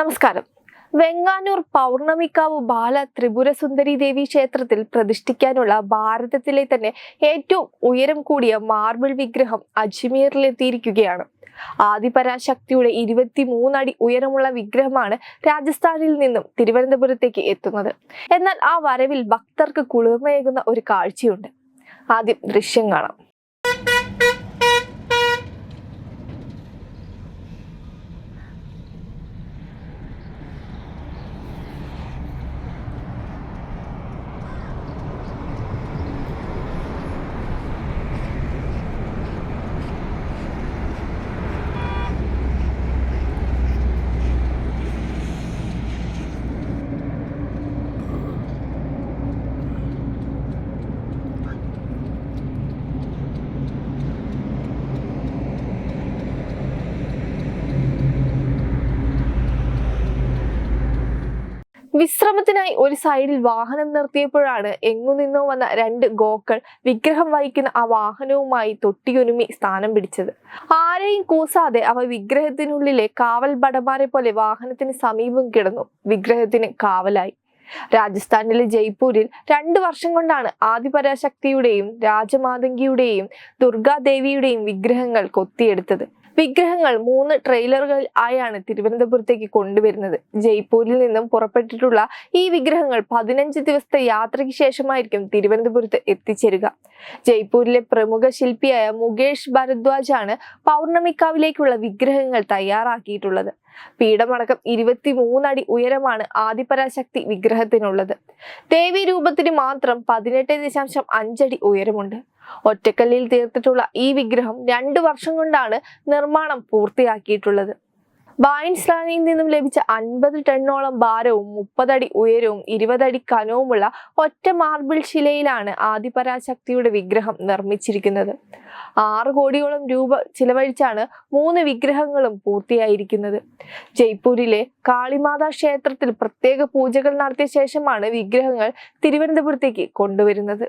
നമസ്കാരം. വെങ്ങാനൂർ പൗർണമിക്കാവ് ബാല ത്രിപുരസുന്ദരി ദേവി ക്ഷേത്രത്തിൽ പ്രതിഷ്ഠിക്കാനുള്ള ഭാരതത്തിലെ തന്നെ ഏറ്റവും ഉയരം കൂടിയ മാർബിൾ വിഗ്രഹം അജ്മീറിലെത്തിയിരിക്കുകയാണ് ആദിപരാശക്തിയുടെ ഇരുപത്തി മൂന്നടി ഉയരമുള്ള വിഗ്രഹമാണ് രാജസ്ഥാനിൽ നിന്നും തിരുവനന്തപുരത്തേക്ക് എത്തുന്നത്. എന്നാൽ ആ വരവിൽ ഭക്തർക്ക് കുളിർമയേകുന്ന ഒരു കാഴ്ചയുണ്ട്. ആദ്യം ദൃശ്യം കാണാം. വിശ്രമത്തിനായി ഒരു സൈഡിൽ വാഹനം നിർത്തിയപ്പോഴാണ് എങ്ങു നിന്നോ വന്ന രണ്ട് ഗോക്കൾ വിഗ്രഹം വഹിക്കുന്ന ആ വാഹനവുമായി തൊട്ടിയൊരുമി സ്ഥാനം പിടിച്ചത്. ആരെയും കൂസാതെ അവ വിഗ്രഹത്തിനുള്ളിലെ കാവൽ ഭടമാരെ പോലെ വാഹനത്തിന് സമീപം കിടന്നു. വിഗ്രഹത്തിന് കാവലായി. രാജസ്ഥാനിലെ ജയ്പൂരിൽ രണ്ടു വർഷം കൊണ്ടാണ് ആദിപരാശക്തിയുടെയും രാജമാതങ്കിയുടെയും ദുർഗാദേവിയുടെയും വിഗ്രഹങ്ങൾ കൊത്തിയെടുത്തത്. വിഗ്രഹങ്ങൾ മൂന്ന് ട്രെയിലറുകൾ ആയാണ് തിരുവനന്തപുരത്തേക്ക് കൊണ്ടുവരുന്നത്. ജയ്പൂരിൽ നിന്നും പുറപ്പെട്ടിട്ടുള്ള ഈ വിഗ്രഹങ്ങൾ പതിനഞ്ച് ദിവസത്തെ യാത്രയ്ക്ക് ശേഷമായിരിക്കും തിരുവനന്തപുരത്ത് എത്തിച്ചേരുക. ജയ്പൂരിലെ പ്രമുഖ ശില്പിയായ മുകേഷ് ഭരദ്വാജ് ആണ് പൗർണമിക്കാവിലേക്കുള്ള വിഗ്രഹങ്ങൾ തയ്യാറാക്കിയിട്ടുള്ളത്. പീഠമടക്കം ഇരുപത്തി മൂന്നടി ഉയരമാണ് ആദിപരാശക്തി വിഗ്രഹത്തിനുള്ളത്. ദേവി രൂപത്തിന് മാത്രം പതിനെട്ട് ദശാംശം അഞ്ചടി ഉയരമുണ്ട്. ഒറ്റക്കല്ലിൽ തീർത്തിട്ടുള്ള ഈ വിഗ്രഹം രണ്ടു വർഷം കൊണ്ടാണ് നിർമ്മാണം പൂർത്തിയാക്കിയിട്ടുള്ളത്. ബായിൻസ്ലാനിൽ നിന്നും ലഭിച്ച അൻപത് ടണ്ണോളം ഭാരവും മുപ്പതടി ഉയരവും ഇരുപതടി കനവുമുള്ള ഒറ്റ മാർബിൾ ശിലയിലാണ് ആദിപരാശക്തിയുടെ വിഗ്രഹം നിർമ്മിച്ചിരിക്കുന്നത്. ആറ് കോടിയോളം രൂപ ചിലവഴിച്ചാണ് മൂന്ന് വിഗ്രഹങ്ങളും പൂർത്തിയായിരിക്കുന്നത്. ജയ്പൂരിലെ കാളിമാതാ ക്ഷേത്രത്തിൽ പ്രത്യേക പൂജകൾ നടത്തിയ ശേഷമാണ് വിഗ്രഹങ്ങൾ തിരുവനന്തപുരത്തേക്ക് കൊണ്ടുവരുന്നത്.